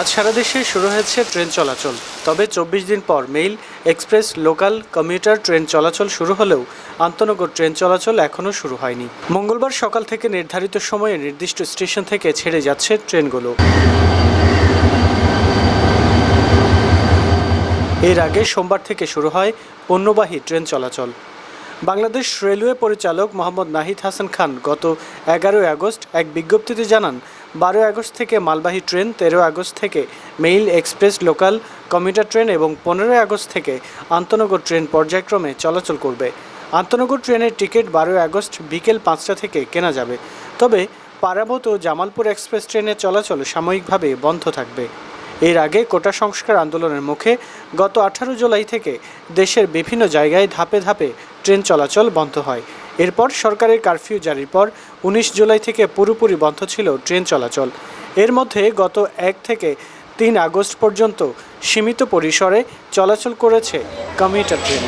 আজ সারা দেশে শুরু হয়েছে ট্রেন চলাচল। তবে চব্বিশ দিন পর mail, express, local, commuter train চলাচল শুরু হলেও আন্তনগর ট্রেন চলাচল এখনও শুরু হয়নি। মঙ্গলবার সকাল থেকে নির্ধারিত সময়ে নির্দিষ্ট স্টেশন থেকে ছেড়ে যাচ্ছে ট্রেনগুলো। এর আগে সোমবার থেকে শুরু হয় পণ্যবাহী ট্রেন চলাচল। বাংলাদেশ রেলওয়ে পরিচালক মোহাম্মদ নাহিদ হাসান খান গত এগারোই আগস্ট এক বিজ্ঞপ্তিতে জানান, বারোই আগস্ট থেকে মালবাহী ট্রেন তেরো আগস্ট থেকে mail express local commuter train এবং পনেরোই আগস্ট থেকে আন্তনগর ট্রেন পর্যায়ক্রমে চলাচল করবে। আন্তনগর ট্রেনের টিকিট বারোই আগস্ট বিকেল পাঁচটা থেকে কেনা যাবে। তবে পারাবত ও জামালপুর এক্সপ্রেস ট্রেনের চলাচল সাময়িকভাবে বন্ধ থাকবে। এর আগে কোটা সংস্কার আন্দোলনের মুখে গত আঠারো জুলাই থেকে দেশের বিভিন্ন জায়গায় ধাপে ধাপে ট্রেন চলাচল বন্ধ হয়। এরপর সরকারের কারফিউ জারির পর উনিশ জুলাই থেকে পুরোপুরি বন্ধ ছিল ট্রেন চলাচল। এর মধ্যে গত এক থেকে তিন আগস্ট পর্যন্ত সীমিত পরিসরে চলাচল করেছে কমিউটার ট্রেন।